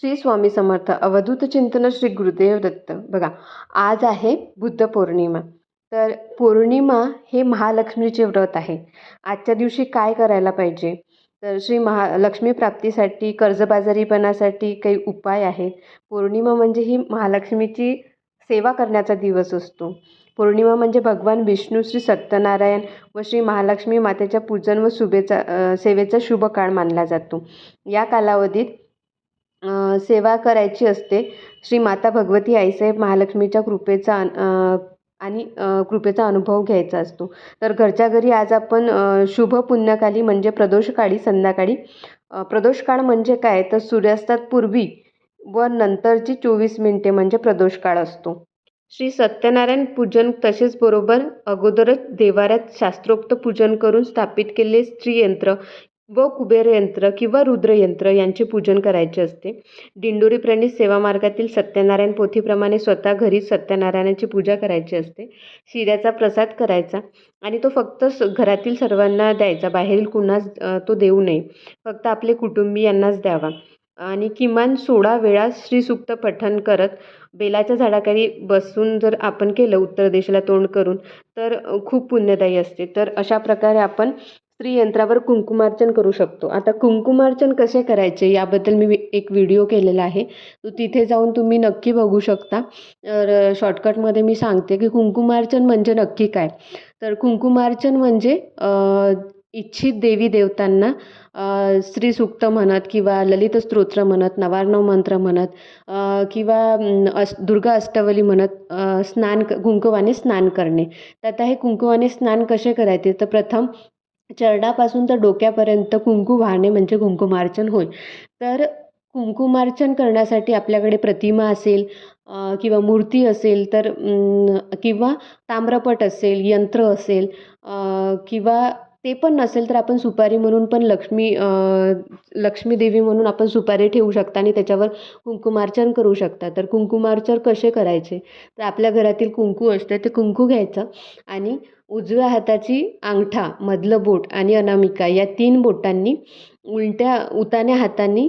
श्री स्वामी समर्थ अवधूत चिंतन श्री गुरुदेव दत्त. बघा आज आहे बुद्ध पौर्णिमा. तर पौर्णिमा हे महालक्ष्मीचे व्रत आहे. आजच्या दिवशी काय करायला पाहिजे? तर श्री महालक्ष्मी प्राप्तीसाठी कर्जबाजारीपणासाठी काही उपाय आहेत. पौर्णिमा म्हणजे ही महालक्ष्मीची सेवा करण्याचा दिवस असतो. पौर्णिमा म्हणजे भगवान विष्णू श्री सत्यनारायण व श्री महालक्ष्मी मातेच्या पूजन व शुभेचा सेवेचा शुभ काळ मानला जातो. या कालावधीत सेवा करायची असते. श्री माता भगवती आईसाहेब महालक्ष्मीच्या कृपेचा आणि कृपेचा अनुभव घ्यायचा असतो. तर घरच्या घरी आज आपण शुभ पुण्यकाली म्हणजे प्रदोषकाळी संध्याकाळी प्रदोषकाळ म्हणजे काय? तर सूर्यास्तात पूर्वी व नंतरची चोवीस मिनिटे म्हणजे प्रदोषकाळ असतो. श्री सत्यनारायण पूजन तसेच बरोबर अगोदरच देवाऱ्यात शास्त्रोक्त पूजन करून स्थापित केलेले स्त्रीयंत्र. व कुबेर यंत्र किंवा रुद्रयंत्र यांचे पूजन करायचे असते. दिंडोरी प्रणित सेवा मार्गातील सत्यनारायण पोथीप्रमाणे स्वतः घरीच सत्यनारायणाची पूजा करायची असते. शिऱ्याचा प्रसाद करायचा आणि तो फक्त घरातील सर्वांना द्यायचा. बाहेरील कुणाच तो देऊ नये. फक्त आपले कुटुंबियांनाच द्यावा. आणि किमान सोळा वेळा श्रीसुक्त पठण करत बेलाच्या झाडाखाली बसून जर आपण केलं उत्तर दिशेला तोंड करून तर खूप पुण्यदायी असते. तर अशा प्रकारे आपण यंत्रावर कुंकुमार्चन करू शकतो. आता कुंकुमार्चन कसे करायचे याबद्दल मी एक व्हिडिओ केलेला आहे. तो तिथे जाऊन तुम्ही नक्की बघू शकता. तर शॉर्टकटमध्ये मी सांगते की कुंकुमार्चन म्हणजे नक्की काय? तर कुंकुमार्चन म्हणजे इच्छित देवी देवतांना स्त्रीसूक्त म्हणत किंवा ललित स्तोत्र म्हणत नवार्णव मंत्र म्हणत किंवा अस दुर्गा अष्टवली म्हणत स्नान कुंकुवाने स्नान करणे. तर आता हे कुंकुवाने स्नान कसे करायचे? तर प्रथम चरणापासून तर डोक्यापर्यंत कुंकू वाहणे म्हणजे कुंकुमार्चन होय. तर कुंकुमार्चन करण्यासाठी आपल्याकडे प्रतिमा असेल किंवा मूर्ती असेल तर किंवा ताम्रपट असेल यंत्र असेल किंवा ते पण नसेल तर आपण सुपारी म्हणून पण लक्ष्मी लक्ष्मी देवी म्हणून आपण सुपारी ठेवू शकता आणि त्याच्यावर कुंकुमार्चन करू शकता. तर कुंकुमार्चन कसे करायचे? तर आपल्या घरातील कुंकू असते ते कुंकू घ्यायचं आणि उजव्या हाताची अंगठा मधलं बोट आणि अनामिका या तीन बोटांनी उलट्या उतान्या हातांनी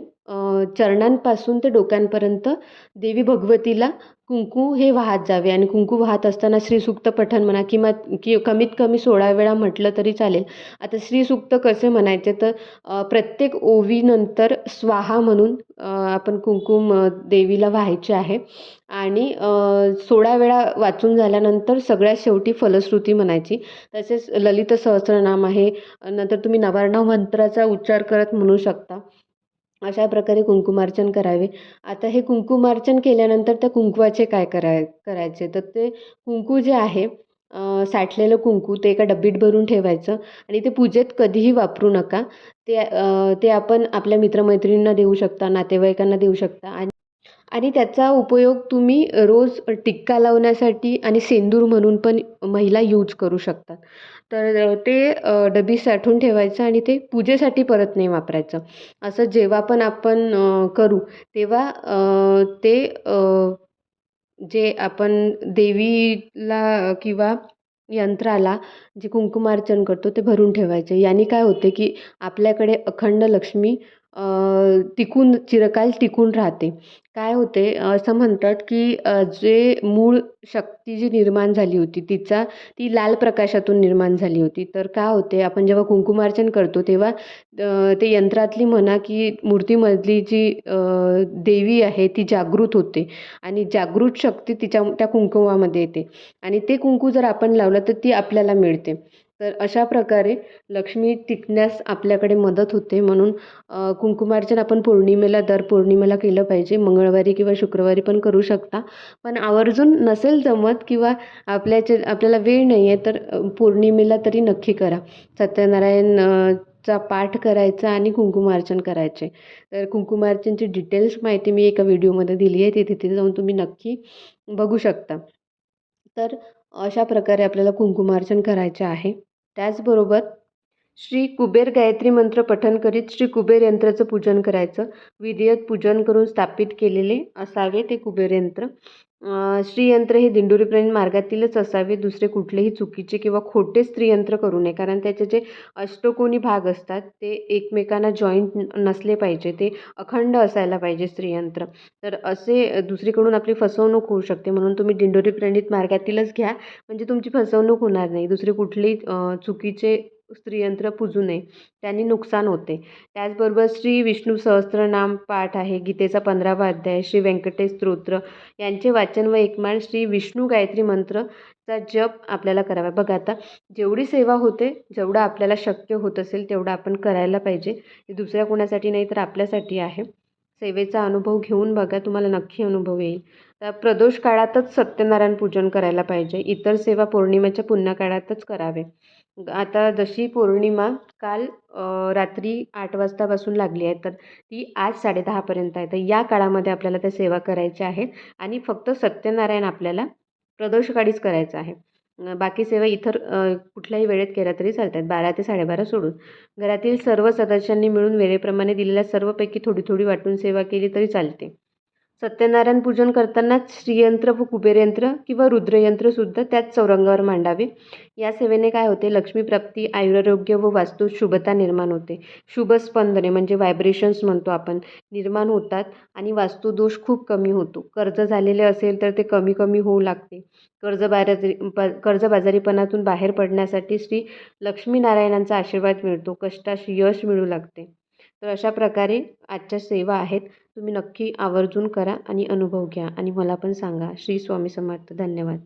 चरणांपासून ते डोक्यांपर्यंत देवी भगवतीला कुंकू हे वाहत जावे. आणि कुंकू वाहत असताना श्रीसूक्त पठण म्हणा किंवा कि कमीत कमी सोळा वेळा म्हटलं तरी चालेल. आता श्रीसूक्त कसे म्हणायचे? तर प्रत्येक ओवीनंतर स्वाहा म्हणून आपण कुंकुम देवीला व्हायचे आहे. आणि सोळा वेळा वाचून झाल्यानंतर सगळ्यात शेवटी फलश्रुती म्हणायची. तसेच ललित सहस्रनाम आहे. नंतर तुम्ही नवार्णव मंत्राचा उच्चार करत म्हणू शकता. अशा प्रकारे कुंकुमार्चन करावे. आता हे कुंकुमार्चन केल्यानंतर त्या कुंकवाचे काय कराय करायचे? तर ते कुंकू जे आहे साठलेलं कुंकू ते एका डब्बीत भरून ठेवायचं आणि ते पूजेत कधीही वापरू नका. ते ते आपण आपल्या मित्रमैत्रिणींना देऊ शकता नातेवाईकांना देऊ शकता आणि आणि त्याचा उपयोग तुम्ही रोज टिक्का लावण्यासाठी आणि सेंदूर म्हणून पण महिला यूज करू शकतात. तर ते डबी साठवून ठेवायचं आणि ते पूजेसाठी परत नाही वापरायचं. असं जेव्हा पण आपण करू तेव्हा ते जे आपण देवीला किंवा यंत्राला जे कुंकुमार्चन करतो ते भरून ठेवायचे. याने काय होते की आपल्याकडे अखंड लक्ष्मी टिकून चिरकाल टिकून राहते. काय होते? असं म्हणतात की जे मूळ शक्ती जी निर्माण झाली होती तिचा ती लाल प्रकाशातून निर्माण झाली होती. तर काय होते? आपण जेव्हा कुंकुमार्चन करतो तेव्हा ते यंत्रातली म्हणा की मूर्तीमधली जी देवी आहे ती जागृत होते. आणि जागृत शक्ती तिच्या त्या कुंकुमामध्ये येते. आणि ते कुंकू जर आपण लावलं तर ती आपल्याला मिळते. तर अशा प्रकारे लक्ष्मी टिकण्यास आपल्याकडे मदत होते. म्हणून कुंकुमार्चन आपण पौर्णिमेला दर पौर्णिमेला केलं पाहिजे. मंगळवारी किंवा शुक्रवारी पण करू शकता. पण आवर्जून नसेल जमत किंवा आपल्याचे आपल्याला वेळ नाही आहे तर पौर्णिमेला तरी नक्की करा. सत्यनारायण चा पाठ करायचा आणि कुंकुमार्चन करायचे. तर कुंकुमार्चनची डिटेल्स माहिती मी एका व्हिडिओमध्ये दिली आहे. ती तिथे जाऊन तुम्ही नक्की बघू शकता. तर अशा प्रकारे आपल्याला कुंकुमार्चन करायचे आहे. त्याचबरोबर श्री कुबेर गायत्री मंत्र पठण करीत श्री कुबेर यंत्राचं पूजन करायचं. विधिवत पूजन करून स्थापित केलेले असावे ते कुबेर यंत्र. स्त्रीयंत्र श्रीयंत्र हे दिंडोरीप्रेमी मार्गातीलच असावे दुसरे कुठलेही चुकीचे किंवा खोटे स्त्रीयंत्र करू नये. कारण त्याचे जे अष्टकोनी भाग असतात ते एकमेकांना जॉईंट नसले पाहिजे ते अखंड असायला पाहिजे स्त्रीयंत्र. तर असे दुसरीकडून आपली फसवणूक होऊ शकते. म्हणून तुम्ही दिंडोरी प्रणित मार्गातीलच घ्या. म्हणजे तुमची फसवणूक होणार नाही. दुसरे कुठलेही चुकीचे स्त्रीयंत्र पूजू नये. त्यांनी नुकसान होते. त्याचबरोबर श्री विष्णू सहस्त्रनाम पाठ आहे. गीतेचा पंधरावा अध्याय श्री व्यंकटेश स्तोत्र यांचे वाचन व एकमाळ श्री विष्णू गायत्री मंत्रचा जप आपल्याला करावा. बघा आता जेवढी सेवा होते जेवढं आपल्याला शक्य होत असेल तेवढं आपण करायला पाहिजे. हे दुसऱ्या कोणासाठी नाही तर आपल्यासाठी आहे. सेवेचा अनुभव घेऊन बघा तुम्हाला नक्की अनुभव येईल. तर प्रदोष काळातच सत्यनारायण पूजन करायला पाहिजे. इतर सेवा पौर्णिमेच्या पुण्य काळातच करावे. आता जशी पौर्णिमा काल रात्री आठ वाजतापासून लागली आहे तर ती आज साडेदहापर्यंत आहे. तर या काळामध्ये आपल्याला त्या सेवा करायच्या आहेत आणि फक्त सत्यनारायण आपल्याला प्रदोषकाळीच करायचं आहे. बाकी सेवा इतर कुठल्याही वेळेत केल्या तरी चालतात. बारा ते साडेबारा सोडून. घरातील सर्व सदस्यांनी मिळून वेळेप्रमाणे दिलेल्या सर्वपैकी थोडी थोडी वाटून सेवा केली तरी चालते. सत्यनारायण पूजन करतानाच श्रीयंत्र व कुबेरयंत्र किंवा रुद्रयंत्रसुद्धा त्याच चौरंगावर मांडावे. या सेवेने काय होते? लक्ष्मीप्राप्ती आयुरारोग्य व वास्तू शुभता निर्माण होते. शुभ स्पंदने म्हणजे व्हायब्रेशन्स म्हणतो आपण. निर्माण होतात आणि वास्तुदोष खूप कमी होतो. कर्ज झालेले असेल तर ते कमी कमी होऊ लागते. कर्जबाजारी प कर्जबाजारीपणातून बाहेर पडण्यासाठी श्री लक्ष्मीनारायणांचा आशीर्वाद मिळतो. कष्टास यश मिळू लागते. तर अशा प्रकारे आजच्या सेवा आहेत. तुम्ही नक्की आवर्जून करा आणि अनुभव घ्या. आणि मला पण सांगा. श्री स्वामी समर्थ. धन्यवाद.